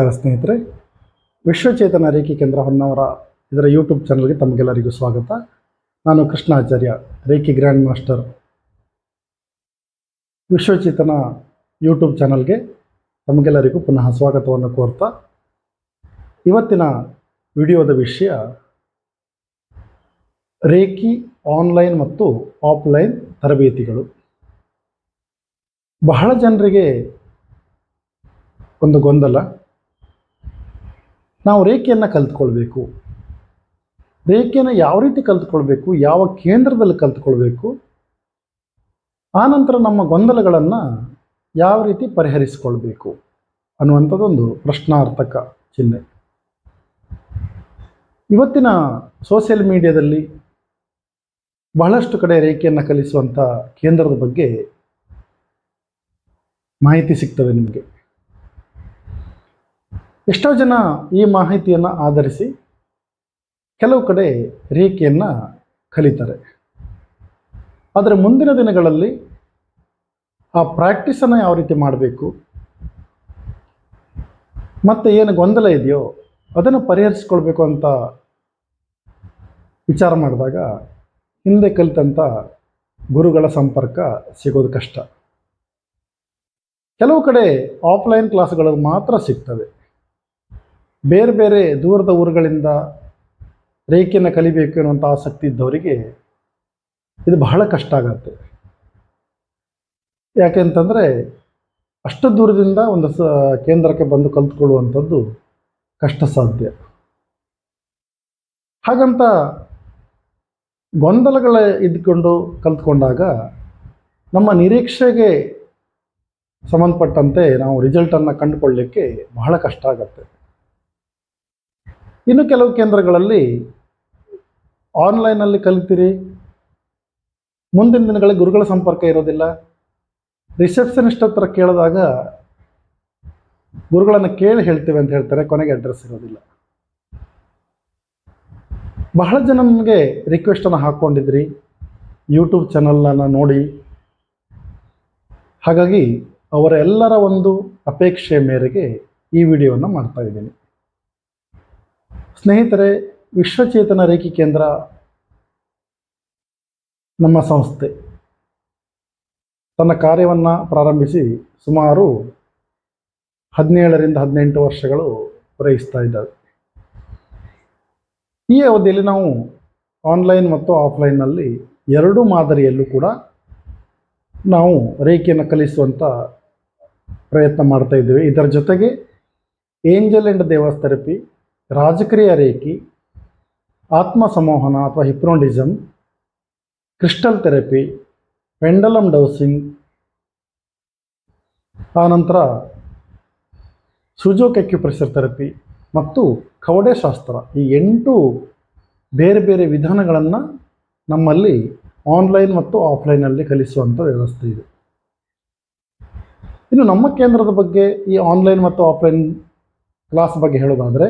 ನಮಸ್ಕಾರ ಸ್ನೇಹಿತರೆ. ವಿಶ್ವಚೇತನ ರೇಖಿ ಕೇಂದ್ರ ಹೊನ್ನವರ ಇದರ ಯೂಟ್ಯೂಬ್ ಚಾನಲ್ಗೆ ತಮಗೆಲ್ಲರಿಗೂ ಸ್ವಾಗತ. ನಾನು Krishnacharya, reiki grand master Vishwachetana YouTube ಚಾನಲ್ಗೆ ತಮಗೆಲ್ಲರಿಗೂ ಪುನಃ ಸ್ವಾಗತವನ್ನು ಕೋರ್ತಾ, ಇವತ್ತಿನ ವಿಡಿಯೋದ ವಿಷಯ ರೇಖಿ ಆನ್ಲೈನ್ ಮತ್ತು ಆಫ್ಲೈನ್ ತರಬೇತಿಗಳು. ಬಹಳ ಜನರಿಗೆ ಒಂದು ಗೊಂದಲ. ನಾವು ರೇಖೆಯನ್ನು ಕಲ್ತ್ಕೊಳ್ಬೇಕು. ರೇಖೆಯನ್ನು ಯಾವ ರೀತಿ ಕಲ್ತ್ಕೊಳ್ಬೇಕು? ಯಾವ ಕೇಂದ್ರದಲ್ಲಿ ಕಲ್ತ್ಕೊಳ್ಬೇಕು? ಆನಂತರ ನಮ್ಮ ಗೊಂದಲಗಳನ್ನು ಯಾವ ರೀತಿ ಪರಿಹರಿಸಿಕೊಳ್ಬೇಕು? ಅನ್ನುವಂಥದ್ದೊಂದು ಪ್ರಶ್ನಾರ್ಥಕ ಚಿಹ್ನೆ. ಇವತ್ತಿನ ಸೋಷಿಯಲ್ ಮೀಡಿಯಾದಲ್ಲಿ ಬಹಳಷ್ಟು ಕಡೆ ರೇಖೆಯನ್ನು ಕಲಿಸುವಂಥ ಕೇಂದ್ರದ ಬಗ್ಗೆ ಮಾಹಿತಿ ಸಿಗ್ತವೆ ನಿಮಗೆ. ಎಷ್ಟೋ ಜನ ಈ ಮಾಹಿತಿಯನ್ನು ಆಧರಿಸಿ ಕೆಲವು ಕಡೆ ರೇಖೆಯನ್ನು ಕಲಿತಾರೆ. ಆದರೆ ಮುಂದಿನ ದಿನಗಳಲ್ಲಿ ಆ ಪ್ರಾಕ್ಟೀಸನ್ನು ಯಾವ ರೀತಿ ಮಾಡಬೇಕು? ಮತ್ತು ಏನು ಗೊಂದಲ ಇದೆಯೋ ಅದನ್ನು ಪರಿಹರಿಸ್ಕೊಳ್ಬೇಕು ಅಂತ ವಿಚಾರ ಮಾಡಿದಾಗ ಹಿಂದೆ ಕಲಿತಂಥ ಗುರುಗಳ ಸಂಪರ್ಕ ಸಿಗೋದು ಕಷ್ಟ. ಕೆಲವು ಕಡೆ ಆಫ್ಲೈನ್ ಕ್ಲಾಸ್ಗಳು ಮಾತ್ರ ಸಿಗ್ತವೆ. ಬೇರೆ ಬೇರೆ ದೂರದ ಊರುಗಳಿಂದ ರೇಖೆಯನ್ನು ಕಲಿಬೇಕು ಅನ್ನುವಂಥ ಆಸಕ್ತಿ ಇದ್ದವರಿಗೆ ಇದು ಬಹಳ ಕಷ್ಟ ಆಗತ್ತೆ. ಯಾಕೆಂತಂದರೆ ಅಷ್ಟು ದೂರದಿಂದ ಒಂದು ಸ ಕೇಂದ್ರಕ್ಕೆ ಬಂದು ಕಲ್ತ್ಕೊಳ್ಳುವಂಥದ್ದು ಕಷ್ಟ ಸಾಧ್ಯ. ಹಾಗಂತ ಗೊಂದಲಗಳ ಇದ್ಕೊಂಡು ಕಲ್ತ್ಕೊಂಡಾಗ ನಮ್ಮ ನಿರೀಕ್ಷೆಗೆ ಸಂಬಂಧಪಟ್ಟಂತೆ ನಾವು ರಿಸಲ್ಟನ್ನು ಕಂಡುಕೊಳ್ಳಲಿಕ್ಕೆ ಬಹಳ ಕಷ್ಟ ಆಗತ್ತೆ. ಇನ್ನು ಕೆಲವು ಕೇಂದ್ರಗಳಲ್ಲಿ ಆನ್ಲೈನಲ್ಲಿ ಕಲಿತೀರಿ. ಮುಂದಿನ ದಿನಗಳಲ್ಲಿ ಗುರುಗಳ ಸಂಪರ್ಕ ಇರೋದಿಲ್ಲ. ರಿಸೆಪ್ಷನಿಸ್ಟ್ ಹತ್ರ ಕೇಳಿದಾಗ ಗುರುಗಳನ್ನು ಕೇಳಿ ಹೇಳ್ತೇವೆ ಅಂತ ಹೇಳ್ತಾರೆ, ಕೊನೆಗೆ ಅಡ್ರೆಸ್ ಇರೋದಿಲ್ಲ. ಬಹಳ ಜನ ನಮಗೆ ರಿಕ್ವೆಸ್ಟನ್ನು ಹಾಕ್ಕೊಂಡಿದ್ರಿ. ಯೂಟ್ಯೂಬ್ ಚಾನಲ್ನ ನೋಡಿ. ಹಾಗಾಗಿ ಅವರೆಲ್ಲರ ಒಂದು ಅಪೇಕ್ಷೆ ಮೇರೆಗೆ ಈ ವಿಡಿಯೋವನ್ನು ಮಾಡ್ತಾ ಇದ್ದೀನಿ. ಸ್ನೇಹಿತರೆ, ವಿಶ್ವಚೇತನ ರೇಖಿ ಕೇಂದ್ರ ನಮ್ಮ ಸಂಸ್ಥೆ. ತನ್ನ ಕಾರ್ಯವನ್ನು ಪ್ರಾರಂಭಿಸಿ ಸುಮಾರು ಹದಿನೇಳರಿಂದ ಹದಿನೆಂಟು ವರ್ಷಗಳು ಪೂರೈಸ್ತಾ ಇದ್ದಾವೆ ಈ ಅವಧಿಯಲ್ಲಿ ನಾವು ಆನ್ಲೈನ್ ಮತ್ತು ಆಫ್ಲೈನ್ನಲ್ಲಿ ಎರಡೂ ಮಾದರಿಯಲ್ಲೂ ಕೂಡ ನಾವು ರೇಖೆಯನ್ನು ಕಲಿಸುವಂಥ ಪ್ರಯತ್ನ ಮಾಡ್ತಾ ಇದ್ದೇವೆ. ಇದರ ಜೊತೆಗೆ ಏಂಜಲ್ ಆ್ಯಂಡ್ ದೇವಾಸ್ ಥೆರಪಿ ರಾಜಕ್ರಿಯ ರೇಖಿ ಆತ್ಮ ಸಮೋಹನ ಅಥವಾ hypnotism crystal therapy pendulum dowsing. ಆನಂತರ ಸುಜೋಕ್ ಅಕ್ಯುಪ್ರೆಷರ್ ಥೆರಪಿ ಮತ್ತು ಕವಡೆ ಶಾಸ್ತ್ರ ಈ ಎಂಟು ಬೇರೆ ಬೇರೆ ವಿಧಾನಗಳನ್ನು ನಮ್ಮಲ್ಲಿ ಆನ್ಲೈನ್ ಮತ್ತು ಆಫ್ಲೈನಲ್ಲಿ ಕಲಿಸುವಂಥ ವ್ಯವಸ್ಥೆ ಇದೆ. ಇನ್ನು ನಮ್ಮ ಕೇಂದ್ರದ ಬಗ್ಗೆ ಈ ಆನ್ಲೈನ್ ಮತ್ತು ಆಫ್ಲೈನ್ ಕ್ಲಾಸ್ ಬಗ್ಗೆ ಹೇಳೋದಾದರೆ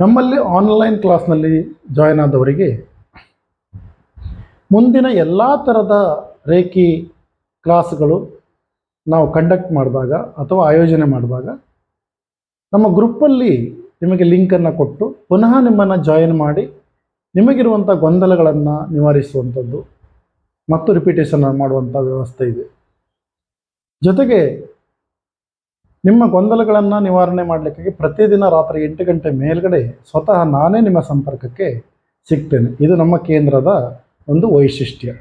ನಮ್ಮಲ್ಲಿ ಆನ್ಲೈನ್ ಕ್ಲಾಸ್ನಲ್ಲಿ ಜಾಯ್ನ್ ಆದವರಿಗೆ ಮುಂದಿನ ಎಲ್ಲ ಥರದ ರೇಖಿ ಕ್ಲಾಸ್ಗಳು ನಾವು ಕಂಡಕ್ಟ್ ಮಾಡಿದಾಗ ಅಥವಾ ಆಯೋಜನೆ ಮಾಡಿದಾಗ ನಮ್ಮ ಗ್ರೂಪಲ್ಲಿ ನಿಮಗೆ ಲಿಂಕನ್ನು ಕೊಟ್ಟು ಪುನಃ ನಿಮ್ಮನ್ನು ಜಾಯಿನ್ ಮಾಡಿ ನಿಮಗಿರುವಂಥ ಗೊಂದಲಗಳನ್ನು ನಿವಾರಿಸುವಂಥದ್ದು ಮತ್ತು ರಿಪಿಟೇಷನ್ ಮಾಡುವಂಥ ವ್ಯವಸ್ಥೆ ಇದೆ. ಜೊತೆಗೆ ನಿಮ್ಮ ಗೊಂದಲಗಳನ್ನು ನಿವಾರಣೆ ಮಾಡಲಿಕ್ಕಾಗಿ ಪ್ರತಿದಿನ ರಾತ್ರಿ ಎಂಟು ಗಂಟೆ ಮೇಲ್ಗಡೆ ಸ್ವತಃ ನಾನೇ ನಿಮ್ಮ ಸಂಪರ್ಕಕ್ಕೆ ಸಿಗ್ತೇನೆ. ಇದು ನಮ್ಮ ಕೇಂದ್ರದ ಒಂದು ವೈಶಿಷ್ಟ್ಯ.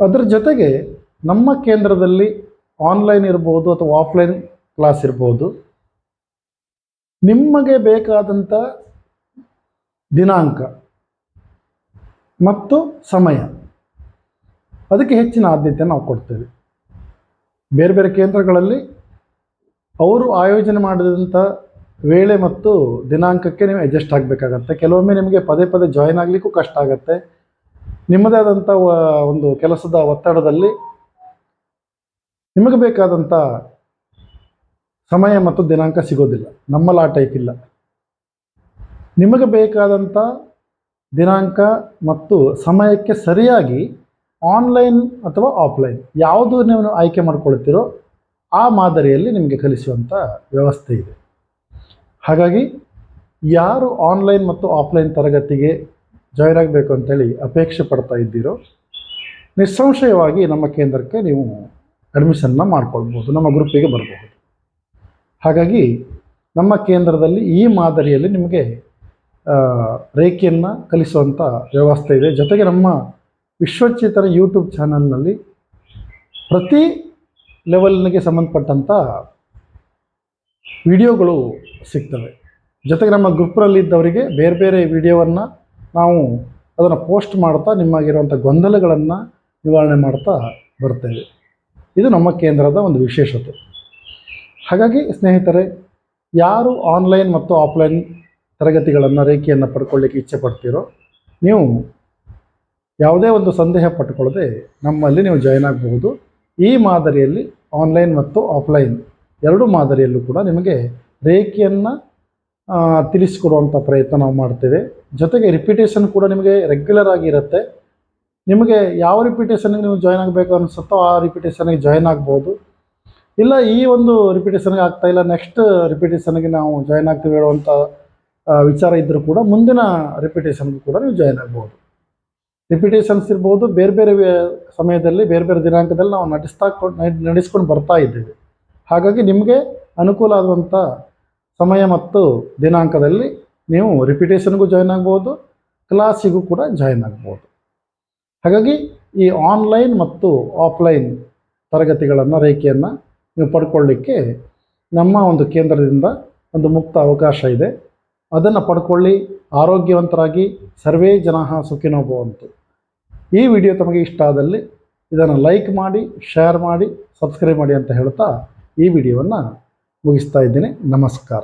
ಅದರ ಜೊತೆಗೆ ನಮ್ಮ ಕೇಂದ್ರದಲ್ಲಿ ಆನ್ಲೈನ್ ಇರ್ಬೋದು ಅಥವಾ ಆಫ್ಲೈನ್ ಕ್ಲಾಸ್ ಇರ್ಬೋದು. ನಿಮಗೆ ಬೇಕಾದಂಥ ದಿನಾಂಕ ಮತ್ತು ಸಮಯ. ಅದಕ್ಕೆ ಹೆಚ್ಚಿನ ಆದ್ಯತೆ ನಾವು ಕೊಡ್ತೇವೆ. ಬೇರೆ ಬೇರೆ ಕೇಂದ್ರಗಳಲ್ಲಿ ಅವರು ಆಯೋಜನೆ ಮಾಡಿದಂಥ ವೇಳೆ ಮತ್ತು ದಿನಾಂಕಕ್ಕೆ ನೀವು ಅಡ್ಜಸ್ಟ್ ಆಗಬೇಕಾಗತ್ತೆ. ಕೆಲವೊಮ್ಮೆ ನಿಮಗೆ ಪದೇ ಪದೇ ಜಾಯಿನ್ ಆಗಲಿಕ್ಕೂ ಕಷ್ಟ ಆಗುತ್ತೆ. ನಿಮ್ಮದೇ ಆದಂಥ ಒಂದು ಕೆಲಸದ ಒತ್ತಡದಲ್ಲಿ ನಿಮಗೆ ಬೇಕಾದಂಥ ಸಮಯ ಮತ್ತು ದಿನಾಂಕ ಸಿಗೋದಿಲ್ಲ. ನಮ್ಮಲ್ಲಿ ಆ ಟೈಪ್ ಇಲ್ಲ. ನಿಮಗೆ ಬೇಕಾದಂಥ ದಿನಾಂಕ ಮತ್ತು ಸಮಯಕ್ಕೆ ಸರಿಯಾಗಿ ಆನ್ಲೈನ್ ಅಥವಾ ಆಫ್ಲೈನ್ ಯಾವುದು ನೀವು ಆಯ್ಕೆ ಮಾಡ್ಕೊಳ್ತೀರೋ ಆ ಮಾದರಿಯಲ್ಲಿ ನಿಮಗೆ ಕಲಿಸುವಂಥ ವ್ಯವಸ್ಥೆ ಇದೆ. ಹಾಗಾಗಿ ಯಾರು ಆನ್ಲೈನ್ ಮತ್ತು ಆಫ್ಲೈನ್ ತರಗತಿಗೆ ಜಾಯ್ನ್ ಆಗಬೇಕು ಅಂತೇಳಿ ಅಪೇಕ್ಷೆ ಪಡ್ತಾ ಇದ್ದೀರೋ, ನಿಸ್ಸಂಶಯವಾಗಿ ನಮ್ಮ ಕೇಂದ್ರಕ್ಕೆ ನೀವು ಅಡ್ಮಿಷನ್ನ ಮಾಡ್ಕೊಳ್ಬೋದು ನಮ್ಮ ಗ್ರೂಪಿಗೆ ಬರಬಹುದು. ಹಾಗಾಗಿ ನಮ್ಮ ಕೇಂದ್ರದಲ್ಲಿ ಈ ಮಾದರಿಯಲ್ಲಿ ನಿಮಗೆ ರೇಖೆಯನ್ನು ಕಲಿಸುವಂಥ ವ್ಯವಸ್ಥೆ ಇದೆ. ಜೊತೆಗೆ ನಮ್ಮ ವಿಶ್ವಚೇತನ ಯೂಟ್ಯೂಬ್ ಚಾನಲ್ನಲ್ಲಿ ಪ್ರತಿ ಲೆವೆಲ್ನಿಗೆ ಸಂಬಂಧಪಟ್ಟಂಥ ವಿಡಿಯೋಗಳು ಸಿಗ್ತವೆ. ಜೊತೆಗೆ ನಮ್ಮ ಗ್ರೂಪ್ನಲ್ಲಿದ್ದವರಿಗೆ ಬೇರೆ ಬೇರೆ ವಿಡಿಯೋವನ್ನು ನಾವು ಅದನ್ನು ಪೋಸ್ಟ್ ಮಾಡ್ತಾ ನಿಮಗಿರುವಂಥ ಗೊಂದಲಗಳನ್ನು ನಿವಾರಣೆ ಮಾಡ್ತಾ ಬರ್ತೇವೆ. ಇದು ನಮ್ಮ ಕೇಂದ್ರದ ಒಂದು ವಿಶೇಷತೆ. ಹಾಗಾಗಿ ಸ್ನೇಹಿತರೆ, ಯಾರು ಆನ್ಲೈನ್ ಮತ್ತು ಆಫ್ಲೈನ್ ತರಗತಿಗಳನ್ನು, ರೇಖೆಯನ್ನು ಪಡ್ಕೊಳ್ಳಿಕ್ಕೆ ಇಚ್ಛೆ ಪಡ್ತೀರೋ, ನೀವು ಯಾವುದೇ ಒಂದು ಸಂದೇಹ ಪಟ್ಟುಕೊಳ್ಳದೆ ನಮ್ಮಲ್ಲಿ ನೀವು ಜಾಯ್ನ್ ಆಗಬಹುದು. ಈ ಮಾದರಿಯಲ್ಲಿ ಆನ್ಲೈನ್ ಮತ್ತು ಆಫ್ಲೈನ್ ಎರಡೂ ಮಾದರಿಯಲ್ಲೂ ಕೂಡ ನಿಮಗೆ ರೇಖೆಯನ್ನು ತಿಳಿಸಿಕೊಡುವಂಥ ಪ್ರಯತ್ನ ನಾವು ಮಾಡ್ತೇವೆ. ಜೊತೆಗೆ ರಿಪಿಟೇಷನ್ ಕೂಡ ನಿಮಗೆ ರೆಗ್ಯುಲರ್ ಆಗಿರುತ್ತೆ ನಿಮಗೆ ಯಾವ ರಿಪಿಟೇಷನ್ಗೆ ನೀವು ಜಾಯ್ನ್ ಆಗಬೇಕು ಅನಿಸುತ್ತೋ ಆ ರಿಪಿಟೇಷನ್ಗೆ ಜಾಯ್ನ್ ಆಗ್ಬೋದು. ಇಲ್ಲ, ಈ ಒಂದು ರಿಪಿಟೇಷನ್ಗೆ ಆಗ್ತಾ ಇಲ್ಲ ನೆಕ್ಸ್ಟ್ ರಿಪಿಟೇಷನ್ಗೆ ನಾವು ಜಾಯ್ನ್ ಆಗ್ತೀವಿ ಹೇಳುವಂಥ ವಿಚಾರ ಇದ್ದರೂ ಕೂಡ ಮುಂದಿನ ರಿಪಿಟೇಷನ್ಗೂ ಕೂಡ ನೀವು ಜಾಯ್ನ್ ಆಗ್ಬೋದು. ರಿಪಿಟೇಷನ್ಸ್ ಇರ್ಬೋದು, ಬೇರೆ ಬೇರೆ ಸಮಯದಲ್ಲಿ, ಬೇರೆ ಬೇರೆ ದಿನಾಂಕದಲ್ಲಿ ನಾವು ನಟಿಸ್ತಾ ಕೊಡ್- ನಡೆಸ್ಕೊಂಡು ಬರ್ತಾ ಇದ್ದೇವೆ. ಹಾಗಾಗಿ ನಿಮಗೆ ಅನುಕೂಲ ಆದಂಥ ಸಮಯ ಮತ್ತು ದಿನಾಂಕದಲ್ಲಿ ನೀವು ರಿಪಿಟೇಷನ್ಗೂ ಜಾಯ್ನ್ ಆಗ್ಬೋದು ಕ್ಲಾಸಿಗೂ ಕೂಡ ಜಾಯ್ನ್ ಆಗ್ಬೋದು. ಹಾಗಾಗಿ ಈ ಆನ್ಲೈನ್ ಮತ್ತು ಆಫ್ಲೈನ್ ತರಗತಿಗಳನ್ನು, ರೇಖೆಯನ್ನು ನೀವು ಪಡ್ಕೊಳ್ಳಿಕ್ಕೆ ನಮ್ಮ ಒಂದು ಕೇಂದ್ರದಿಂದ ಒಂದು ಮುಕ್ತ ಅವಕಾಶ ಇದೆ. ಅದನ್ನು ಪಡ್ಕೊಳ್ಳಿ, ಆರೋಗ್ಯವಂತರಾಗಿ, ಸರ್ವೇ ಜನ ಸುಖಿನೋ ಭವಂತು. ಈ ವಿಡಿಯೋ ತಮಗೆ ಇಷ್ಟ ಆದಲ್ಲಿ ಇದನ್ನು ಲೈಕ್ ಮಾಡಿ, ಶೇರ್ ಮಾಡಿ, ಸಬ್ಸ್ಕ್ರೈಬ್ ಮಾಡಿ ಅಂತ ಹೇಳ್ತಾ ಈ ವಿಡಿಯೋವನ್ನು ಮುಗಿಸ್ತಾ ಇದ್ದೀನಿ. ನಮಸ್ಕಾರ.